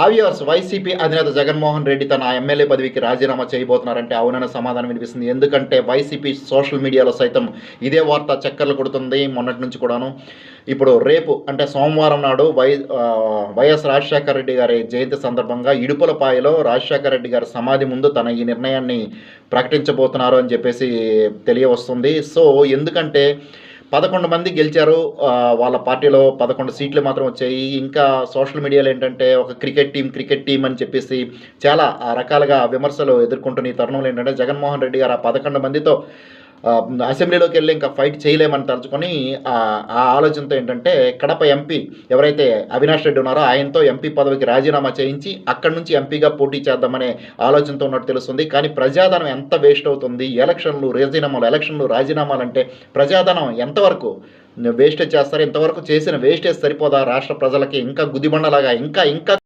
హవియర్స్ YCP అధినేత జగన్మోహన్ రెడ్డి తన MLA పదవికి రాజీనామా చేయబోతున్నారంటే అవునన్న సమాధానం వినిపిస్తుంది. ఎందుకంటే వైసీపీ సోషల్ మీడియాలో సైతం ఇదే వార్త చక్కర్లు కొడుతుంది మొన్నటి నుంచి కూడాను. ఇప్పుడు రేపు అంటే సోమవారం నాడు వై వైఎస్ రాజశేఖర రెడ్డి గారి జయంతి సందర్భంగా ఇడుపులపాయలో రాజశేఖర రెడ్డి గారి సమాధి ముందు తన ఈ నిర్ణయాన్ని ప్రకటించబోతున్నారు అని చెప్పేసి తెలియవస్తుంది. సో ఎందుకంటే పదకొండు మంది గెలిచారు. వాళ్ళ పార్టీలో పదకొండు సీట్లు మాత్రం వచ్చాయి. ఇంకా సోషల్ మీడియాలో ఏంటంటే ఒక క్రికెట్ టీం క్రికెట్ టీం అని చెప్పేసి చాలా రకాలుగా విమర్శలు ఎదుర్కొంటున్న ఈ తరుణంలో ఏంటంటే జగన్మోహన్ రెడ్డి గారు ఆ పదకొండు మందితో అసెంబ్లీలోకి వెళ్ళి ఇంకా ఫైట్ చేయలేమని తలుచుకొని ఆ ఆలోచనతో ఏంటంటే కడప ఎంపీ ఎవరైతే అవినాష్ రెడ్డి ఉన్నారో ఆయనతో ఎంపీ పదవికి రాజీనామా చేయించి అక్కడి నుంచి ఎంపీగా పోటీ చేద్దామనే ఆలోచనతో ఉన్నట్టు తెలుస్తుంది. కానీ ప్రజాధనం ఎంత వేస్ట్ అవుతుంది? ఎలక్షన్లు రాజీనామాలు ఎలక్షన్లు రాజీనామాలు అంటే ప్రజాధనం ఎంతవరకు వేస్టేజ్ చేస్తారు? ఇంతవరకు చేసిన వేస్టేజ్ సరిపోదా? రాష్ట్ర ప్రజలకి ఇంకా గుదిబండలాగా ఇంకా ఇంకా